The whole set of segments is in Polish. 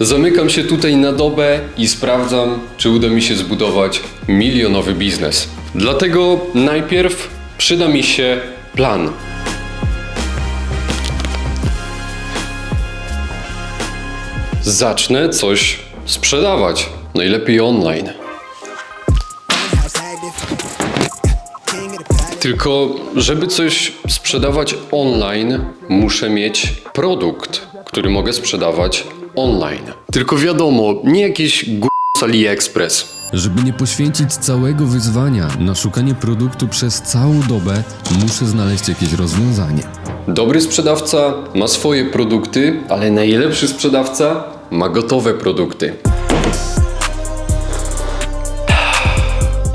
Zamykam się tutaj na dobę i sprawdzam, czy uda mi się zbudować milionowy biznes. Dlatego najpierw przyda mi się plan. Zacznę coś sprzedawać. Najlepiej online. Tylko, żeby coś sprzedawać online, muszę mieć produkt, który mogę sprzedawać online. Tylko wiadomo, nie jakiś g... z AliExpress. Żeby nie poświęcić całego wyzwania na szukanie produktu przez całą dobę, muszę znaleźć jakieś rozwiązanie. Dobry sprzedawca ma swoje produkty, ale najlepszy sprzedawca ma gotowe produkty.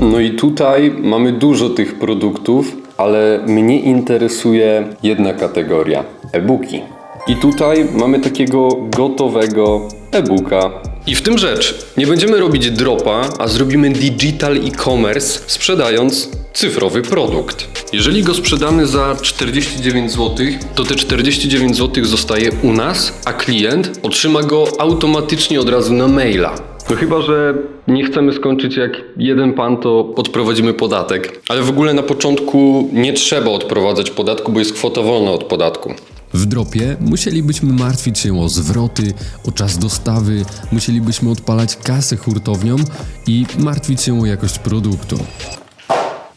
No i tutaj mamy dużo tych produktów, ale mnie interesuje jedna kategoria e-booki. I tutaj mamy takiego gotowego e-booka. I w tym rzecz. Nie będziemy robić dropa, a zrobimy digital e-commerce, sprzedając cyfrowy produkt. Jeżeli go sprzedamy za 49 zł, to te 49 zł zostaje u nas, a klient otrzyma go automatycznie od razu na maila. No chyba, że nie chcemy skończyć jak jeden pan, to odprowadzimy podatek. Ale w ogóle na początku nie trzeba odprowadzać podatku, bo jest kwota wolna od podatku. W dropie musielibyśmy martwić się o zwroty, o czas dostawy, musielibyśmy odpalać kasę hurtownią i martwić się o jakość produktu.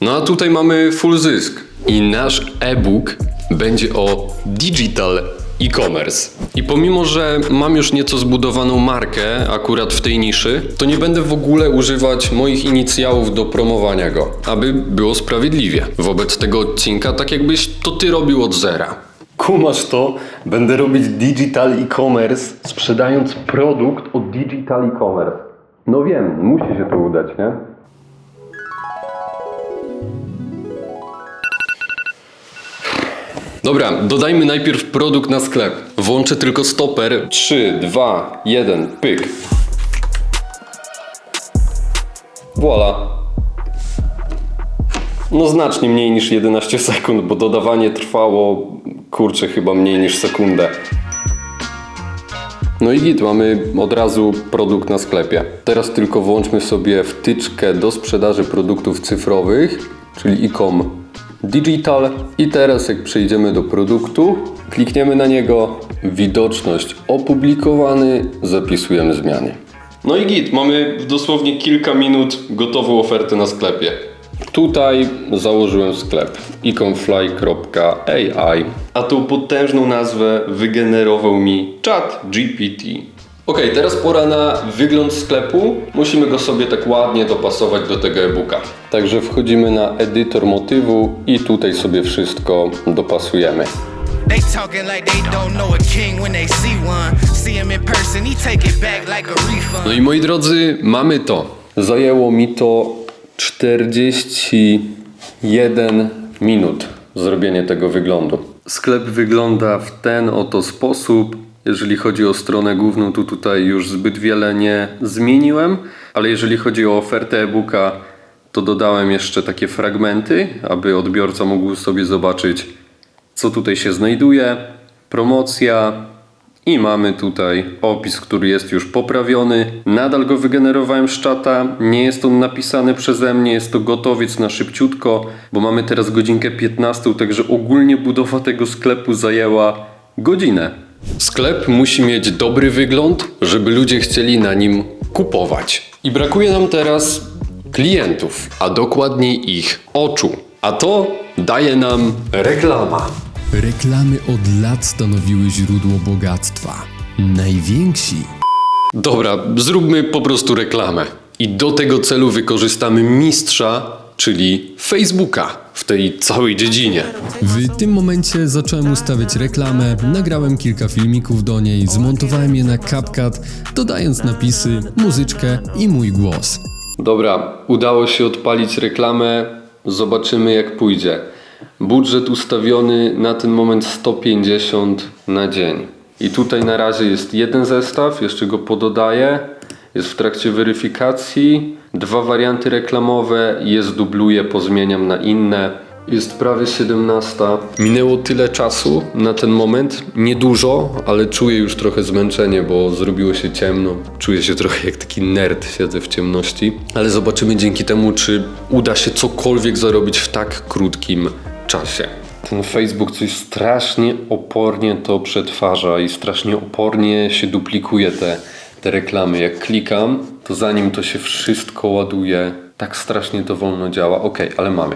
No a tutaj mamy full zysk. I nasz e-book będzie o digital e-commerce. I pomimo, że mam już nieco zbudowaną markę akurat w tej niszy, to nie będę w ogóle używać moich inicjałów do promowania go, aby było sprawiedliwie. Wobec tego odcinka, tak jakbyś to ty robił od zera. Kumasz to? Będę robić digital e-commerce, sprzedając produkt od digital e-commerce. No wiem, musi się to udać, nie? Dobra, dodajmy najpierw produkt na sklep. Włączę tylko stoper. 3, 2, 1, pyk. Voila. No znacznie mniej niż 11 sekund, bo dodawanie trwało, kurczę, chyba mniej niż sekundę. No i git, mamy od razu produkt na sklepie. Teraz tylko włączmy sobie wtyczkę do sprzedaży produktów cyfrowych, czyli e-com digital. I teraz jak przejdziemy do produktu, klikniemy na niego, widoczność opublikowany, zapisujemy zmiany. No i git, mamy dosłownie kilka minut gotową ofertę na sklepie. Tutaj założyłem sklep ecomfly.ai, a tą potężną nazwę wygenerował mi chat GPT. Ok, teraz pora na wygląd sklepu. Musimy go sobie tak ładnie dopasować do tego e-booka. Także wchodzimy na edytor motywu i tutaj sobie wszystko dopasujemy. They talking like they don't know a king when they see one. See him in person, he take it back like a refund. No i moi drodzy, mamy to. Zajęło mi to 41 minut zrobienie tego wyglądu. Sklep wygląda w ten oto sposób. Jeżeli chodzi o stronę główną, to tutaj już zbyt wiele nie zmieniłem, ale jeżeli chodzi o ofertę e-booka, to dodałem jeszcze takie fragmenty, aby odbiorca mógł sobie zobaczyć, co tutaj się znajduje. Promocja, i mamy tutaj opis, który jest już poprawiony. Nadal go wygenerowałem z czata. Nie jest on napisany przeze mnie, jest to gotowiec na szybciutko, bo mamy teraz godzinkę 15, także ogólnie budowa tego sklepu zajęła godzinę. Sklep musi mieć dobry wygląd, żeby ludzie chcieli na nim kupować. I brakuje nam teraz klientów, a dokładniej ich oczu. A to daje nam reklama. Reklamy od lat stanowiły źródło bogactwa. Najwięksi Dobra, zróbmy po prostu reklamę. I do tego celu wykorzystamy mistrza, czyli Facebooka w tej całej dziedzinie. W tym momencie zacząłem ustawiać reklamę, nagrałem kilka filmików do niej, zmontowałem je na CapCut, dodając napisy, muzyczkę i mój głos. Dobra, udało się odpalić reklamę. Zobaczymy jak pójdzie. Budżet ustawiony na ten moment 150 na dzień. I tutaj na razie jest jeden zestaw, jeszcze go pododaję. Jest w trakcie weryfikacji. Dwa warianty reklamowe, je zdubluję, pozmieniam na inne. Jest prawie 17. Minęło tyle czasu na ten moment. Niedużo, ale czuję już trochę zmęczenie, bo zrobiło się ciemno. Czuję się trochę jak taki nerd, siedzę w ciemności. Ale zobaczymy dzięki temu, czy uda się cokolwiek zarobić w tak krótkim czasie. Ten Facebook coś strasznie opornie to przetwarza i strasznie opornie się duplikuje te, te reklamy. Jak klikam, to zanim to się wszystko ładuje, tak strasznie to wolno działa. Okej, ale mamy.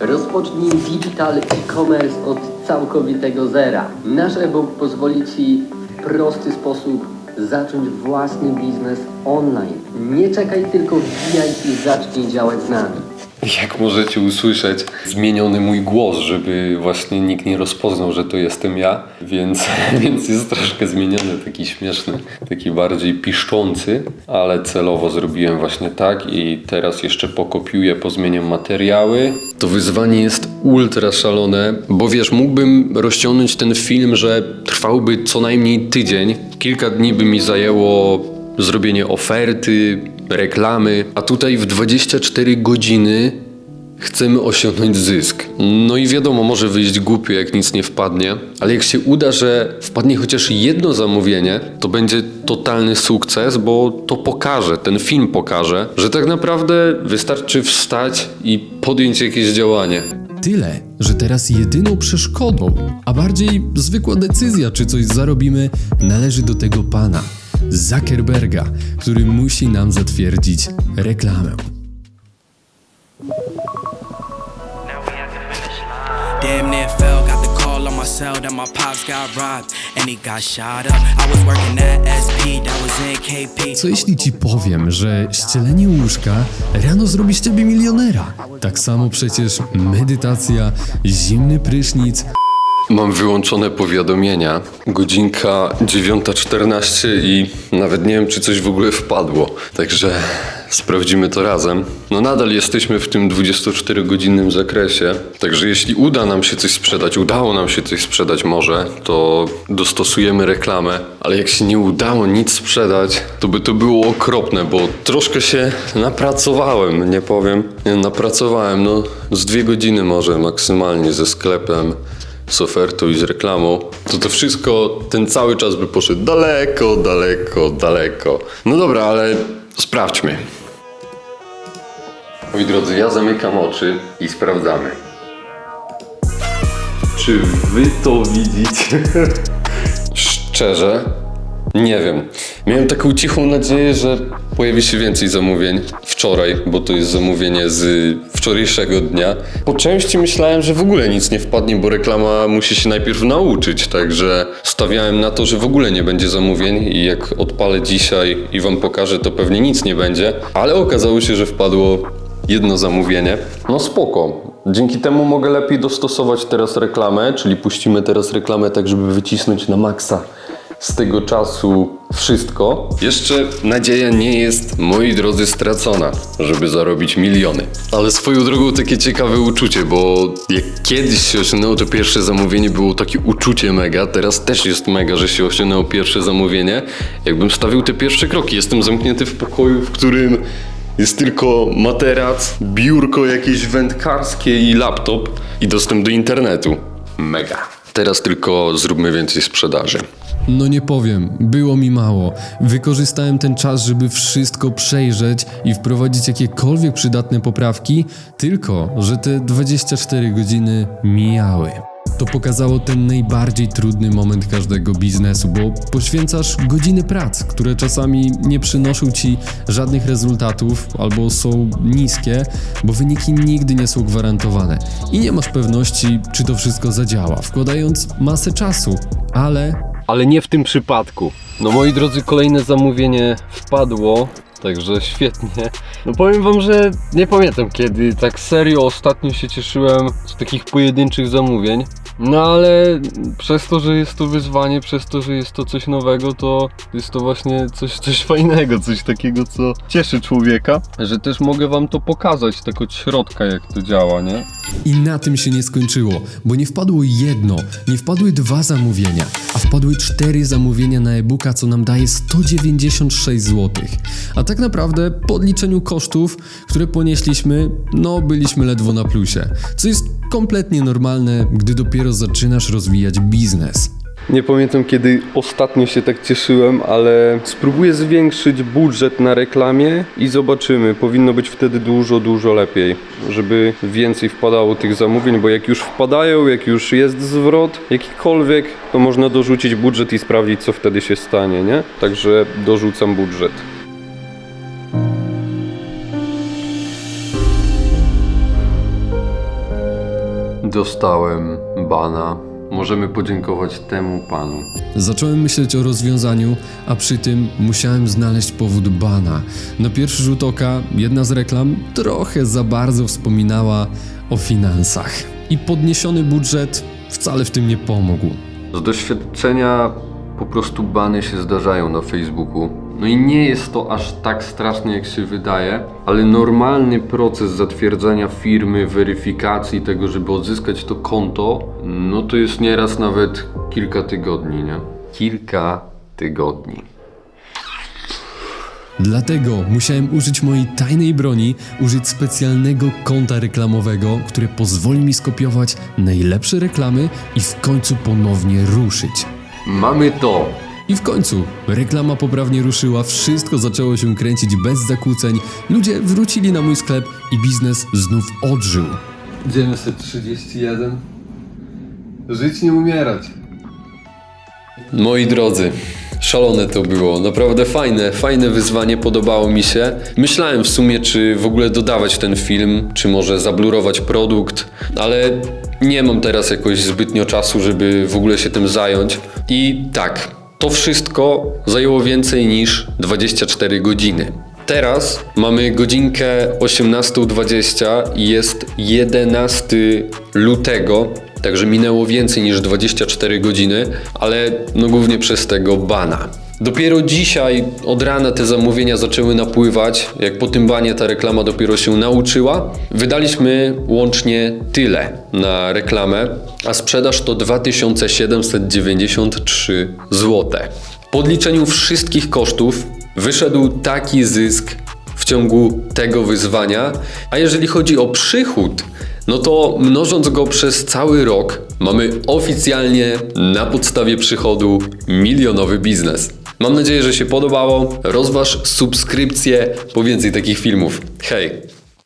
Rozpocznij digital e-commerce od całkowitego zera. Nasz e-book pozwoli Ci w prosty sposób zacząć własny biznes online. Nie czekaj, tylko wbijaj i zacznij działać z nami. Jak możecie usłyszeć, zmieniony mój głos, żeby właśnie nikt nie rozpoznał, że to jestem ja, więc, więc jest troszkę zmieniony, taki śmieszny, taki bardziej piszczący, ale celowo zrobiłem właśnie tak i teraz jeszcze pokopiuję, pozmieniam materiały. To wyzwanie jest ultra szalone, bo wiesz, mógłbym rozciągnąć ten film, że trwałby co najmniej tydzień, kilka dni by mi zajęło zrobienie oferty, reklamy, a tutaj w 24 godziny chcemy osiągnąć zysk. No i wiadomo, może wyjść głupio, jak nic nie wpadnie, ale jak się uda, że wpadnie chociaż jedno zamówienie, to będzie totalny sukces, bo to pokaże, ten film pokaże, że tak naprawdę wystarczy wstać i podjąć jakieś działanie. Tyle, że teraz jedyną przeszkodą, a bardziej zwykła decyzja, czy coś zarobimy, należy do tego pana, Zuckerberga, który musi nam zatwierdzić reklamę. Damn near fell, got the call on my cell that my pops got robbed and he got shot up. I was working at SP, that was in KP. Co jeśli ci powiem, że ścielenie łóżka rano zrobi z ciebie milionera? Tak samo przecież medytacja, zimny prysznic, Mam wyłączone powiadomienia. Godzinka 9.14 i nawet nie wiem, czy coś w ogóle wpadło. Także sprawdzimy to razem. No nadal jesteśmy w tym 24-godzinnym zakresie. Także jeśli uda nam się coś sprzedać, udało nam się coś sprzedać może, to dostosujemy reklamę. Ale jak się nie udało nic sprzedać, to by to było okropne, bo troszkę się napracowałem, nie powiem. Napracowałem, no z dwie godziny może maksymalnie ze sklepem z ofertą i z reklamą, to to wszystko, ten cały czas by poszedł daleko, daleko, daleko. No dobra, ale sprawdźmy. Moi drodzy, ja zamykam oczy i sprawdzamy. Czy wy to widzicie? Szczerze, nie wiem. Miałem taką cichą nadzieję, że pojawi się więcej zamówień wczoraj, bo to jest zamówienie z wczorajszego dnia. Po części myślałem, że w ogóle nic nie wpadnie, bo reklama musi się najpierw nauczyć, także stawiałem na to, że w ogóle nie będzie zamówień i jak odpalę dzisiaj i wam pokażę, to pewnie nic nie będzie, ale okazało się, że wpadło jedno zamówienie. No spoko. Dzięki temu mogę lepiej dostosować teraz reklamę, czyli puścimy teraz reklamę tak, żeby wycisnąć na maksa z tego czasu wszystko. Jeszcze nadzieja nie jest, moi drodzy, stracona, żeby zarobić miliony. Ale swoją drogą takie ciekawe uczucie, bo jak kiedyś się osiągnęło to pierwsze zamówienie, było takie uczucie mega, teraz też jest mega, że się osiągnęło pierwsze zamówienie. Jakbym stawił te pierwsze kroki, jestem zamknięty w pokoju, w którym jest tylko materac, biurko jakieś wędkarskie i laptop i dostęp do internetu. Mega. Teraz tylko zróbmy więcej sprzedaży. No nie powiem, było mi mało. Wykorzystałem ten czas, żeby wszystko przejrzeć i wprowadzić jakiekolwiek przydatne poprawki, tylko że te 24 godziny mijały. To pokazało ten najbardziej trudny moment każdego biznesu, bo poświęcasz godziny prac, które czasami nie przynoszą ci żadnych rezultatów albo są niskie, bo wyniki nigdy nie są gwarantowane i nie masz pewności, czy to wszystko zadziała, wkładając masę czasu, ale Ale nie w tym przypadku. No moi drodzy, kolejne zamówienie wpadło, także świetnie. No powiem wam, że nie pamiętam kiedy tak serio ostatnio się cieszyłem z takich pojedynczych zamówień. No ale przez to, że jest to wyzwanie, przez to, że jest to coś nowego, to jest to właśnie coś, coś fajnego, coś takiego, co cieszy człowieka, że też mogę wam to pokazać tak od środka, jak to działa, nie? I na tym się nie skończyło, bo nie wpadło jedno, nie wpadły dwa zamówienia, a wpadły cztery zamówienia na e-booka, co nam daje 196 zł. A tak naprawdę po odliczeniu kosztów, które ponieśliśmy, no byliśmy ledwo na plusie, co jest kompletnie normalne, gdy dopiero zaczynasz rozwijać biznes. Nie pamiętam kiedy ostatnio się tak cieszyłem, ale spróbuję zwiększyć budżet na reklamie i zobaczymy. Powinno być wtedy dużo, dużo lepiej, żeby więcej wpadało tych zamówień, bo jak już wpadają, jak już jest zwrot jakikolwiek, to można dorzucić budżet i sprawdzić co wtedy się stanie, nie? Także dorzucam budżet. Dostałem bana. Możemy podziękować temu panu. Zacząłem myśleć o rozwiązaniu, a przy tym musiałem znaleźć powód bana. Na pierwszy rzut oka jedna z reklam trochę za bardzo wspominała o finansach. I podniesiony budżet wcale w tym nie pomógł. Z doświadczenia po prostu bany się zdarzają na Facebooku. No i nie jest to aż tak straszne jak się wydaje, ale normalny proces zatwierdzania firmy, weryfikacji tego, żeby odzyskać to konto, no to jest nieraz nawet kilka tygodni, nie? Kilka tygodni. Dlatego musiałem użyć mojej tajnej broni, użyć specjalnego konta reklamowego, które pozwoli mi skopiować najlepsze reklamy i w końcu ponownie ruszyć. Mamy to! I w końcu reklama poprawnie ruszyła, wszystko zaczęło się kręcić bez zakłóceń, ludzie wrócili na mój sklep i biznes znów odżył. 931 Żyć nie umierać. Moi drodzy, szalone to było. Naprawdę fajne, fajne wyzwanie, podobało mi się. Myślałem w sumie, czy w ogóle dodawać ten film, czy może zablurować produkt, ale nie mam teraz jakoś zbytnio czasu, żeby w ogóle się tym zająć. I tak, to wszystko zajęło więcej niż 24 godziny. Teraz mamy godzinkę 18.20 i jest 11 lutego, także minęło więcej niż 24 godziny, ale no głównie przez tego bana. Dopiero dzisiaj od rana te zamówienia zaczęły napływać, jak po tym banie ta reklama dopiero się nauczyła. Wydaliśmy łącznie tyle na reklamę, a sprzedaż to 2793 zł. Po odliczeniu wszystkich kosztów wyszedł taki zysk w ciągu tego wyzwania, a jeżeli chodzi o przychód, no to mnożąc go przez cały rok, mamy oficjalnie na podstawie przychodu milionowy biznes. Mam nadzieję, że się podobało. Rozważ subskrypcję po więcej takich filmów. Hej!